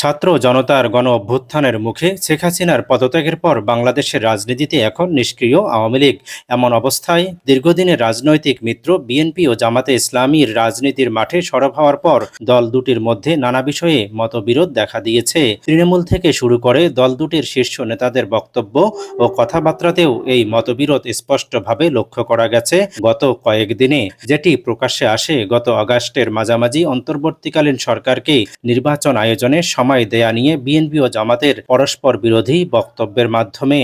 ছাত্র জনতার গণ অভ্যুত্থানের মুখে শেখ হাসিনার পদত্যাগের পর বাংলাদেশের রাজনীতিতে এখন নিষ্ক্রিয় আওয়ামী লীগ। এমন অবস্থায় দীর্ঘদিনের রাজনৈতিক মিত্র, বিএনপি ও জামাতে ইসলামীর রাজনীতির মাঠে সরব হওয়ার পর দল দুটির মধ্যে নানা বিষয়ে মতবিরোধ দেখা দিয়েছে। তৃণমূল থেকে শুরু করে দল দুটির শীর্ষ নেতাদের বক্তব্য ও কথাবার্তাতেও এই মতবিরোধ স্পষ্টভাবে লক্ষ্য করা গেছে গত কয়েকদিনে। যেটি প্রকাশ্যে আসে গত আগস্টের মাঝামাঝি অন্তর্বর্তীকালীন সরকারকে নির্বাচন আয়োজনে সময় দেয়া নিয়ে বিএনপি ও জামাতের পরস্পর বিরোধী বক্তব্যের মাধ্যমে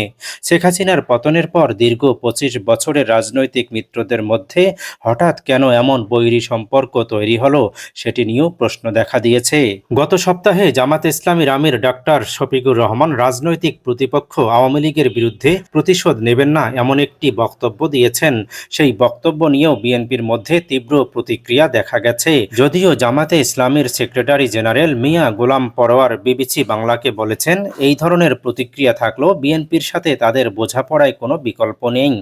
শেখ হাসিনার পতনের পর দীর্ঘ পঁচিশ বছরের রাজনৈতিক মিত্রদের মধ্যে হঠাৎ কেন এমন বৈরী সম্পর্ক তৈরি হলো সেটি নিয়েও প্রশ্ন দেখা দিয়েছে। গত সপ্তাহে জামাত ইসলামীর আমির ডাক্তার শফিকুর রহমান রাজনৈতিক প্রতিপক্ষ আওয়ামী লীগের বিরুদ্ধে প্রতিশোধ নেবেন না এমন একটি বক্তব্য দিয়েছেন। সেই বক্তব্য নিয়েও বিএনপির মধ্যে তীব্র প্রতিক্রিয়া দেখা গেছে। যদিও জামাতে ইসলামের secretary general Mia Golam Parwar BBC বাংলাকে বলেছেন, এই ধরনের প্রতিক্রিয়া থাকলেও বিএনপির সাথে তাদের বোঝাপড়ায় কোনো বিকল্প নেই।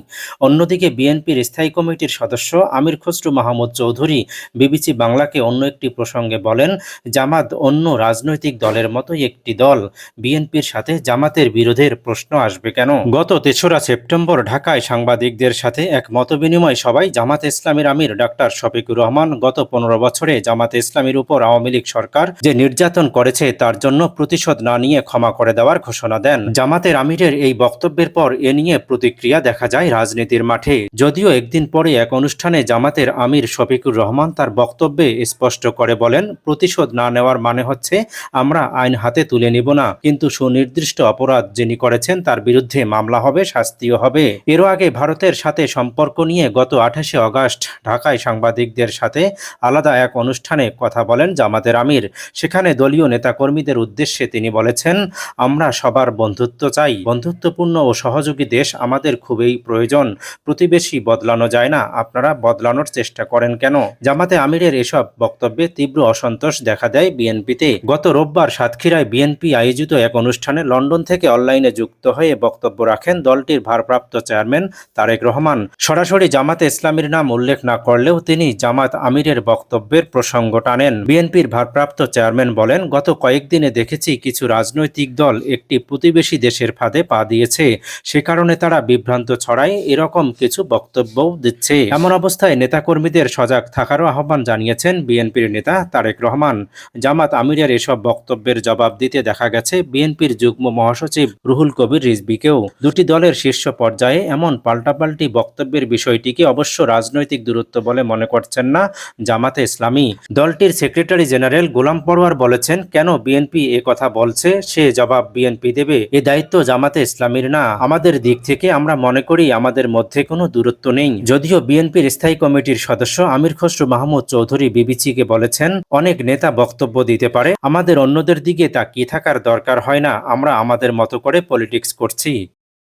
অন্যদিকে বিএনপির স্থায়ী কমিটির সদস্য আমির খসরু মাহমুদ চৌধুরী বিবিসি বাংলাকে অন্য একটি প্রসঙ্গে বলেন, জামাত অন্য রাজনৈতিক দলের মতোই একটি দল। বিএনপির সাথে জামাতের বিরোধের প্রশ্ন আসবে কেন? গত তেসরা সেপ্টেম্বর ঢাকায় সাংবাদিকদের সাথে এক মতবিনিময় সবাই জামাত ইসলামীর আমির ডাক্তার শফিকুর রহমান গত পনেরো বছরে জামাত ইসলামীর উপর আওয়ামী লীগ সরকার যে নির্যাতন করেছে তার জন্য প্রতিশোধ না নিয়ে ক্ষমা করে দেওয়ার ঘোষণা দেন। জামাতের আমিরের এই বক্তব্যের পর এ নিয়ে প্রতিক্রিয়া দেখা যায় রাজনীতির মাঠে। যদিও একদিন পরে এক অনুষ্ঠানে জামাতের আমির শফিকুর রহমান তার বক্তব্যে স্পষ্ট করে বলেন, প্রতিশোধ না নেওয়ার মানে হচ্ছে আমরা আইন হাতে তুলে নিব না। কিন্তু সুনির্দিষ্ট অপরাধ যিনি করেছেন তার বিরুদ্ধে মামলা হবে, শাস্তিও হবে। এরও আগে ভারতের সাথে সম্পর্ক নিয়ে গত আঠাশে অগাস্ট ঢাকায় সাংবাদিকদের সাথে আলাদা এক অনুষ্ঠানে কথা বলেন জামাতের আমির। সেখানে দলীয় নেতাকর্মীদের উদ্দেশ্যে তিনি বলেছেন, আমরা সবার বন্ধুত্ব চাই। বন্ধুত্বপূর্ণ ও সহযোগী দেশ আমাদের খুবই প্রয়োজন। প্রতিবেশী বদলানো যায় না। আপনারা বদলানোর চেষ্টা করেন কেন? জামাতে আমিরের এসব বক্তব্যে তীব্র অসন্তোষ দেখা দেয় বিএনপিতে। গত রোববার সাতক্ষীরায় বিএনপি আয়োজিত এক অনুষ্ঠানে লন্ডন থেকে অনলাইনে যুক্ত হয়ে বক্তব্য রাখেন দলটির ভারপ্রাপ্ত চেয়ারম্যান তারেক রহমান। সরাসরি জামাতে ইসলামীর নাম উল্লেখ না করলেও তিনি জামাত আমিরের বক্তব্যের প্রসঙ্গ টানেন। বিএনপির ভারপ্রাপ্ত চেয়ারম্যান বলেন, গত কয়েকদিনে দেখেছি কিছু রাজনৈতিক দল একটি প্রতিবেশী দেশের ফাঁদে পা দিয়েছে। সে কারণে তারা বিভ্রান্ত ছড়ায়, এরকম কিছু বক্তব্যও দিচ্ছে। এমন অবস্থায় নেতাকর্মীদের সজাগ থাকারও আহ্বান জানিয়েছেন বিএনপির নেতা তারেক রহমান। জামাত আমিরের এসব বক্তব্যের জবাব দিতে দেখা গেছে বিএনপির যুগ্ম মহাসচিব রুহুল কবির রিজবিকেও দুটি দলের শীর্ষ পর্যায়ে এমন পাল্টাপাল্টি বক্তব্যের বিষয়টিকে অবশ্য রাজনৈতিক দূরত্ব বলে মনে করছেন না জামাতে ইসলামী। দলটির সেক্রেটারি জেনারেল গোলাম পরোয়ার বলেছেন, কেন বিএনপি এ কথা বলছে, সে জবাব বিএনপি দেবে। এ দায়িত্ব জামাতে ইসলামীর না। আমাদের দিক থেকে আমরা মনে করি আমাদের মধ্যে কোনো দূরত্ব নেই। যদিও বিএনপির স্থায়ী কমিটির সদস্য আমির খসরু মাহমুদ চৌধুরী বিবিসিকে বলেছেন, অনেক নেতা বক্তব্য দিতে পারে। আমাদের অন্যদের দিকে তাকিয়ে থাকার দরকার হয় না। আমরা আমাদের মতো করে পলিটিক্স করছি।